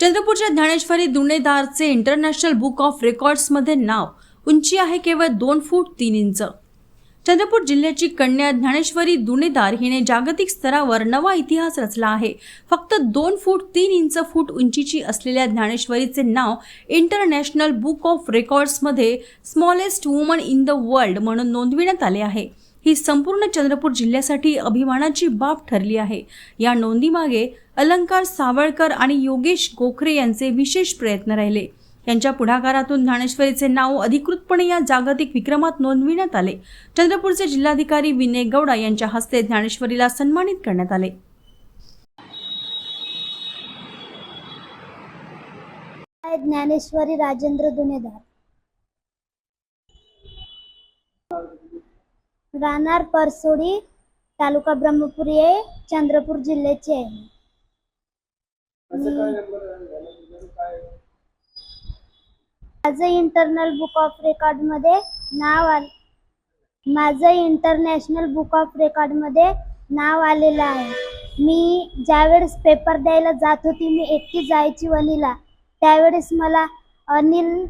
चंद्रपूरच्या ज्ञानेश्वरी दुणेदारचे international book of रेकॉर्ड्समध्ये नाव उंची आहे केवळ दोन फूट तीन इंच. चंद्रपूर जिल्ह्याची कन्या ज्ञानेश्वरी दुणेदार हिने जागतिक स्तरावर नवा इतिहास रचला आहे. फक्त दोन फूट तीन इंच फूट उंचीची असलेल्या ज्ञानेश्वरीचे नाव international book of रेकॉर्ड्समध्ये smallest woman in the world म्हणून नोंदविण्यात आले आहे. ही संपूर्ण चंद्रपूर जिल्ह्यासाठी अभिमानाची बाब ठरली आहे. या नोंदीमागे अलंकार सावळकर आणि योगेश गोखरे यांचे विशेष प्रयत्न राहिले. यांच्या पुढाकारातून ज्ञानेश्वरीचे नाव अधिकृतपणे या जागतिक विक्रमात नोंदविण्यात आले. चंद्रपूरचे जिल्हाधिकारी विनय गौडा यांच्या हस्ते ज्ञानेश्वरीला सन्मानित करण्यात आले. ज्ञानेश्वरी राजेंद्र दुनेदार. राहणार परसोडी तालुका ब्रह्मपुरी आहे चंद्रपूर जिल्ह्याची आहे. माझं इंटरनल बुक ऑफ रेकॉर्डमध्ये नाव आल माझं इंटरनॅशनल बुक ऑफ रेकॉर्डमध्ये नाव आलेलं आहे. मी ज्यावेळेस पेपर द्यायला जात होती मी एकटी जायची वनीला त्यावेळेस मला अनिल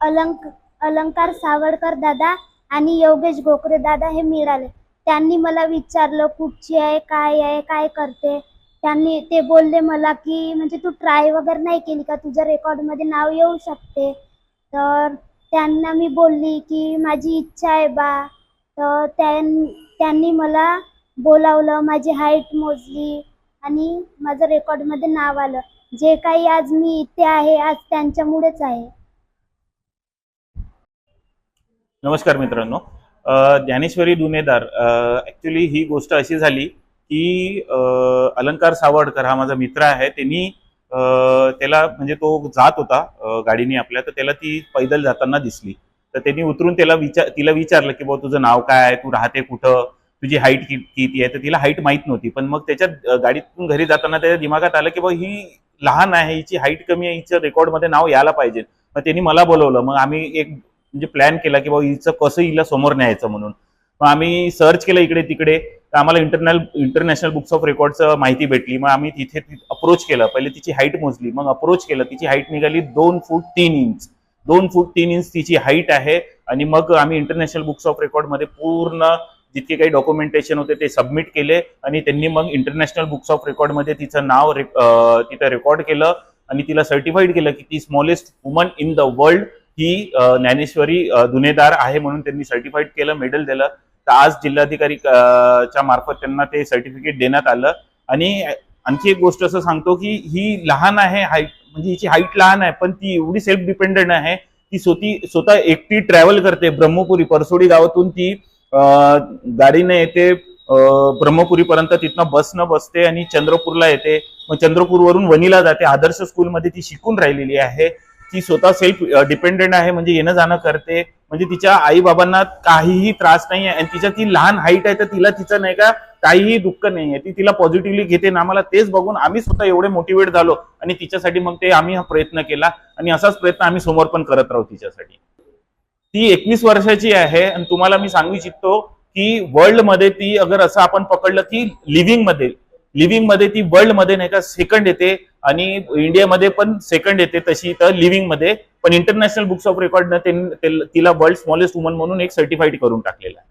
अलंक अलंकार सावडकर दादा आणि योगेश गोखरे दादा हे मिळाले. त्यांनी मला विचारलं कुठची आहे काय आहे काय करते? त्यांनी ते बोलले मला की म्हणजे तू ट्राय वगैरे नाही केली का? तुझ्या रेकॉर्डमध्ये नाव येऊ शकते. तर त्यांना मी बोलली की माझी इच्छा आहे बा. तर त्यां त्यांनी मला बोलावलं माझी हाईट मोजली आणि माझं रेकॉर्डमध्ये नाव आलं. जे काही आज मी इथे आहे आज त्यांच्यामुळेच आहे. नमस्कार मित्रांनो. ज्ञानेश्वरी दुनेदार ॲक्च्युली ही गोष्ट अशी झाली की अलंकार सावडकर हा माझा मित्र आहे. त्यांनी त्याला म्हणजे तो जात होता गाडीने आपल्या तर त्याला ती पैदल जाताना दिसली. तर त्यांनी उतरून त्याला विचार तिला विचारलं की बाबा तुझं नाव काय आहे? तू राहते कुठं? तुझी हाईट किती आहे? तर तिला हाईट माहीत नव्हती. पण मग त्याच्यात गाडीतून घरी जाताना त्याच्या दिमागात आलं की बाबा ही लहान आहे हिची हाईट कमी आहे हिचं रेकॉर्डमध्ये नाव यायला पाहिजे. मग त्यांनी मला बोलवलं. मग आम्ही एक म्हणजे प्लॅन केला की बाबा हिचं कसं हिला समोर न्यायचं म्हणून. मग आम्ही सर्च केलं इकडे तिकडे. तर आम्हाला इंटरनल इंटरनॅशनल बुक्स ऑफ रेकॉर्डचं माहिती भेटली. मग आम्ही तिथे अप्रोच केलं. पहिले तिची हाईट मोजली. मग अप्रोच केलं. तिची हाईट निघाली दोन फूट तीन इंच दोन फूट तीन इंच तिची हाईट आहे. आणि मग आम्ही इंटरनॅशनल बुक्स ऑफ रेकॉर्डमध्ये पूर्ण जितके काही डॉक्युमेंटेशन होते ते सबमिट केले. आणि त्यांनी मग इंटरनॅशनल बुक्स ऑफ रेकॉर्डमध्ये तिचं नाव रे- तिथं रेकॉर्ड केलं. आणि तिला सर्टिफाईड केलं की ती smallest woman in the world ही ज्ञानेश्वरी दुनेदार आहे म्हणून त्यांनी सर्टिफाईड केलं मेडल दिलं. तर आज जिल्हाधिकारी च्या मार्फत त्यांना ते सर्टिफिकेट देण्यात आलं. आणि आणखी एक गोष्ट असं सांगतो की ही लहान आहे हाईट म्हणजे हिची हाईट लहान आहे पण ती एवढी सेल्फ डिपेंडंट आहे ती स्वती स्वतः एकटी ट्रॅव्हल करते ब्रह्मपुरी परसोडी गावातून ती गाडीने येते ब्रह्मपुरीपर्यंत. तिथनं बसनं बसते आणि चंद्रपूरला येते. मग चंद्रपूरवरून वणीला जाते. आदर्श स्कूलमध्ये ती शिकून राहिलेली आहे. ती स्वतः सेल्फ डिपेंडेंट आहे म्हणजे येणं जाणं करते. म्हणजे तिच्या आई बाबांना काहीही त्रास नाही आहे आणि तिच्या ती लहान हाईट आहे तर तिला तिचं नाही का काहीही दुःख नाही आहे ती तिला पॉझिटिव्हली घेते ना आम्हाला तेच बघून आम्ही स्वतः एवढे मोटिवेट झालो आणि तिच्यासाठी मग ते आम्ही हा प्रयत्न केला आणि असाच प्रयत्न आम्ही समोर पण करत राहू तिच्यासाठी. ती एकवीस वर्षाची आहे आणि तुम्हाला मी सांगू इच्छितो की वर्ल्डमध्ये ती अगर असं आपण पकडलं की लिव्हिंगमध्ये लिव्हिंगमध्ये ती वर्ल्डमध्ये नाही का सेकंड येते आणि इंडियामध्ये पण सेकंड येते तशी तर लिव्हिंगमध्ये. पण इंटरनॅशनल बुक्स ऑफ रेकॉर्ड तिला वर्ल्ड स्मॉलेस्ट वुमन म्हणून एक सर्टिफाईड करून टाकलेलं आहे.